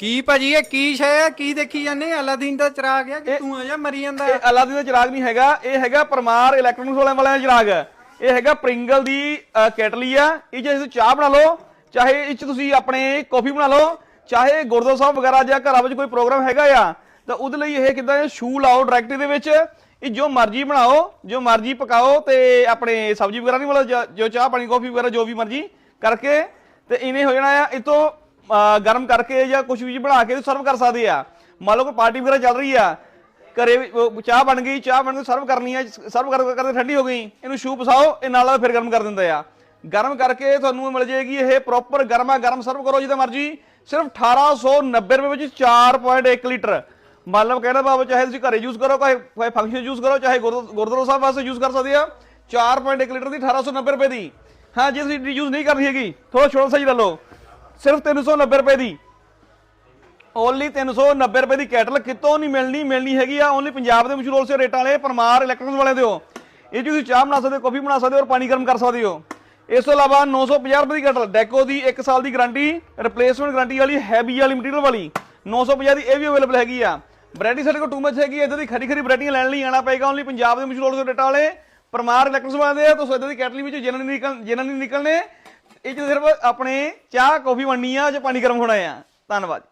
ਕੀ ਭਾਜੀ ਇਹ ਕੀ ਸ਼ੈ ਹੈ ਕੀ ਦੇਖੀ ਜਾਂਦੇ? ਅਲਾਦੀਨ ਦਾ ਚਿਰਾਗ ਆ ਕਿ ਤੂੰ ਆ ਜਾ ਮਰੀ ਜਾਂਦਾ? ਇਹ ਅਲਾਦੀਨ ਦਾ ਚਿਰਾਗ ਨਹੀਂ ਹੈਗਾ ਇਹ ਹੈਗਾ ਪਰਮਾਰ ਇਲੈਕਟ੍ਰੋਨਿਕਸ ਵਾਲਿਆਂ ਵਾਲਿਆਂ ਦਾ ਚਿਰਾਗ। ਹੈ। ਇਹ ਹੈਗਾ ਪ੍ਰਿੰਗਲ ਦੀ ਕੇਟਲੀ ਆ। ਇਹ ਜੇ ਤੁਸੀਂ ਚਾਹ ਬਣਾ ਲਓ ਚਾਹੇ ਇਹ 'ਚ ਤੁਸੀਂ ਆਪਣੇ ਕਾਫੀ ਬਣਾ ਲਓ ਚਾਹੇ ਗੁਰਦੁਆਰਾ ਸਾਹਿਬ ਵਗੈਰਾ ਜਾਂ ਘਰਾਂ ਵਿੱਚ ਕੋਈ ਪ੍ਰੋਗਰਾਮ ਹੈਗਾ ਆ ਤਾਂ ਉਹਦੇ ਲਈ ਇਹ ਕਿਦਾਂ ਸ਼ੂ ਲਾਓ ਡਾਇਰੈਕਟ ਇਹਦੇ ਵਿੱਚ। ਇਹ ਜੋ ਮਰਜ਼ੀ ਬਣਾਓ ਜੋ ਮਰਜ਼ੀ ਪਕਾਓ ਤੇ ਆਪਣੇ ਸਬਜ਼ੀ ਵਗੈਰਾ ਨਹੀਂ ਵਾਲਾ ਜੋ ਚਾਹ ਪਾਣੀ ਕਾਫੀ ਵਗੈਰਾ ਜੋ ਵੀ ਮਰਜ਼ੀ ਕਰਕੇ ਤੇ ਇਵੇਂ ਹੋ ਜਾਣਾ ਆ। ਇਹ ਤੋਂ ਅ, ਗਰਮ ਕਰਕੇ ਜਾਂ ਕੁਝ ਵੀ ਬਣਾ ਕੇ ਸਰਵ ਕਰ ਸਕਦੇ ਆ। ਮੰਨ ਲਓ ਕੋਈ ਪਾਰਟੀ ਵਗੈਰਾ ਚੱਲ ਰਹੀ ਆ, ਘਰੇ ਵੀ ਚਾਹ ਬਣ ਗਈ, ਚਾਹ ਬਣ ਕੇ ਸਰਵ ਕਰਨੀ ਆ, ਸਰਵ ਕਰ, ਕਰਦੇ ਠੰਡੀ ਹੋ ਗਈ, ਇਹਨੂੰ ਸ਼ੂ ਪਸਾਓ, ਇਹ ਨਾਲ ਫਿਰ ਗਰਮ ਕਰ ਦਿੰਦੇ ਆ। ਗਰਮ ਕਰਕੇ ਤੁਹਾਨੂੰ ਮਿਲ ਜਾਏਗੀ ਇਹ ਪ੍ਰੋਪਰ ਗਰਮਾ ਗਰਮ ਸਰਵ ਕਰੋ ਜਿੱਦਾਂ ਮਰਜ਼ੀ, ਸਿਰਫ 1890 ਰੁਪਏ ਵਿੱਚ 4.1 ਲੀਟਰ। ਮੰਨ ਲਓ ਕਹਿੰਦਾ ਬਾਬਾ, ਚਾਹੇ ਤੁਸੀਂ ਘਰੇ ਯੂਜ਼ ਕਰੋ, ਚਾਹੇ ਕੋਈ ਫੰਕਸ਼ਨ ਯੂਜ਼ ਕਰੋ, ਚਾਹੇ ਗੁਰਦੁ- ਗੁਰਦੁਆਰਾ ਸਾਹਿਬ ਵਾਸਤੇ ਯੂਜ਼ ਕਰ ਸਕਦੇ ਆ 4.1 ਲੀਟਰ ਦੀ 1890 ਰੁਪਏ ਦੀ। ਹਾਂ, ਜੇ ਤੁਸੀਂ ਯੂਜ਼ ਨਹੀਂ ਕਰਨੀ ਹੈਗੀ ਥੋੜਾ ਛੋਟਾ ਸਹੀ ਲੈ ਲਓ। ਸਿਰਫ 390 ਰੁਪਏ ਦੀ। ਓਨਲੀ 390 ਰੁਪਏ ਦੀ ਕੈਟਲ ਕਿਤੋਂ ਨਹੀਂ ਮਿਲਣੀ ਮਿਲਣੀ ਹੈਗੀ ਆ। ਓਨਲੀ ਪੰਜਾਬ ਦੇ ਮਸ਼ਹੂਰ ਹੋਲਸੇਲ ਰੇਟਾਂ ਵਾਲੇ, ਪਰਮਾਰ ਇਲੈਕਟ੍ਰੋਨਿਕਸ ਵਾਲੇ ਦਿਓ ਇਹ 'ਚ ਤੁਸੀਂ ਚਾਹ ਬਣਾ ਸਕਦੇ ਹੋ ਕਾਫੀ ਬਣਾ ਸਕਦੇ ਹੋ ਔਰ ਪਾਣੀ ਗਰਮ ਕਰ ਸਕਦੇ ਹੋ। ਇਸ ਤੋਂ ਇਲਾਵਾ 950 ਰੁਪਏ ਦੀ ਕੈਟਲ ਡੈਕੋ ਦੀ 1 ਸਾਲ ਦੀ ਗਾਰੰਟੀ ਰਿਪਲੇਸਮੈਂਟ ਗਾਰੰਟੀ ਵਾਲੀ ਹੈਵੀ ਵਾਲੀ ਮਟੀਰੀਅਲ ਵਾਲੀ। 950 ਦੀ ਇਹ ਵੀ ਅਵੇਲੇਬਲ ਹੈਗੀ ਆ। ਵੈਰਾਈਟੀ ਸਾਡੇ ਕੋਲ ਟੂ ਮੱਚ ਹੈਗੀ ਇਦਾਂ ਦੀ ਖਰੀ ਖਰੀ ਵੈਰਾਈਟੀਆਂ ਲੈਣ ਲਈ ਆਣਾ ਪਏਗਾ। ਓਨਲੀ ਪੰਜਾਬ ਦੇ ਮਸ਼ਹੂਰ ਹੋਲਸੇਲ ਰੇਟਾਂ ਵਾਲੇ, ਪਰਮਾਰ ਇਲੈਕਟ੍ਰੋਨਿਕਸ ਵਾਲੇ ਦੇ ਆ। ਤੁਸੀਂ ਇਦਾਂ ਦੀ ਕੈਟਲ ਵਿੱਚ ਜਿਹਨਾਂ ਨਹੀਂ ਨਿਕਲ ਜਿਨ੍ਹਾਂ ਨਹੀਂ ਨਿਕਲਨੇ ਇਹ 'ਚ ਸਿਰਫ ਆਪਣੇ ਚਾਹ ਕੌਫੀ ਬਣਨੀ ਆ ਜਾਂ ਪਾਣੀ ਗਰਮ ਹੋਣਾ ਆ? ਧੰਨਵਾਦ।